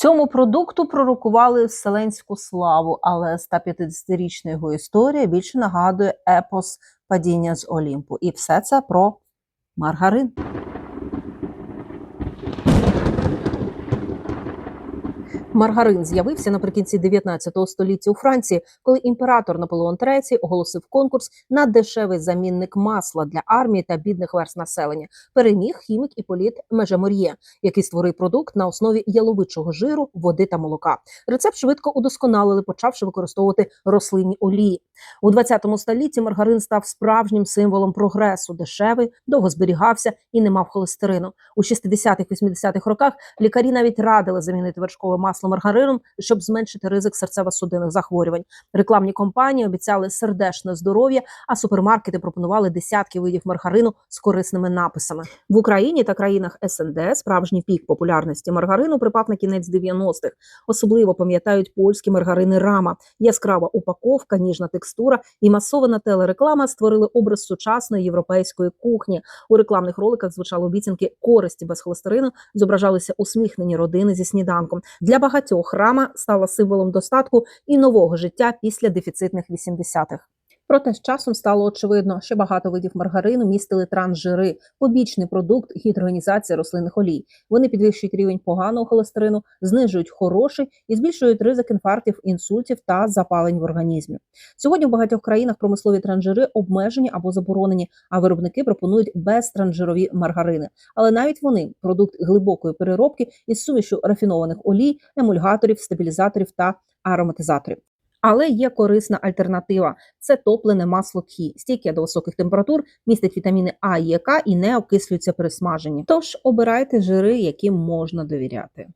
Цьому продукту пророкували вселенську славу, але 150-річна його історія більше нагадує епос падіння з Олімпу. І все це про маргарин. Маргарин з'явився наприкінці 19 століття у Франції, коли імператор Наполеон III оголосив конкурс на дешевий замінник масла для армії та бідних верст населення. Переміг хімік Іполіт Межемор'є, який створив продукт на основі яловичого жиру, води та молока. Рецепт швидко удосконалили, почавши використовувати рослинні олії. У 20 столітті маргарин став справжнім символом прогресу, дешевий, довго зберігався і не мав холестерину. У 60-80-х роках лікарі навіть радили замінити вершкове масло маргарином, щоб зменшити ризик серцево-судинних захворювань. Рекламні компанії обіцяли сердечне здоров'я, а супермаркети пропонували десятки видів маргарину з корисними написами. В Україні та країнах СНД справжній пік популярності маргарину припав на кінець 90-х. Особливо пам'ятають польські маргарини Рама. Яскрава упаковка, ніжна текстура і масована телереклама створили образ сучасної європейської кухні. У рекламних роликах звучали обіцянки користі без холестерину, зображалися усміхнені родини зі сніданком. Для багатьох рама стала символом достатку і нового життя після дефіцитних 80-х. Проте з часом стало очевидно, що багато видів маргарину містили трансжири, побічний продукт гідрогенізації рослинних олій. Вони підвищують рівень поганого холестерину, знижують хороший і збільшують ризик інфарктів, інсультів та запалень в організмі. Сьогодні в багатьох країнах промислові транжири обмежені або заборонені, а виробники пропонують безтранжирові маргарини. Але навіть вони продукт глибокої переробки із сумішю рафінованих олій, емульгаторів, стабілізаторів та ароматизаторів. Але є корисна альтернатива це топлене масло кхі, стійке до високих температур, містить вітаміни А і Е, К і не окислюється при смаженні. Тож обирайте жири, яким можна довіряти.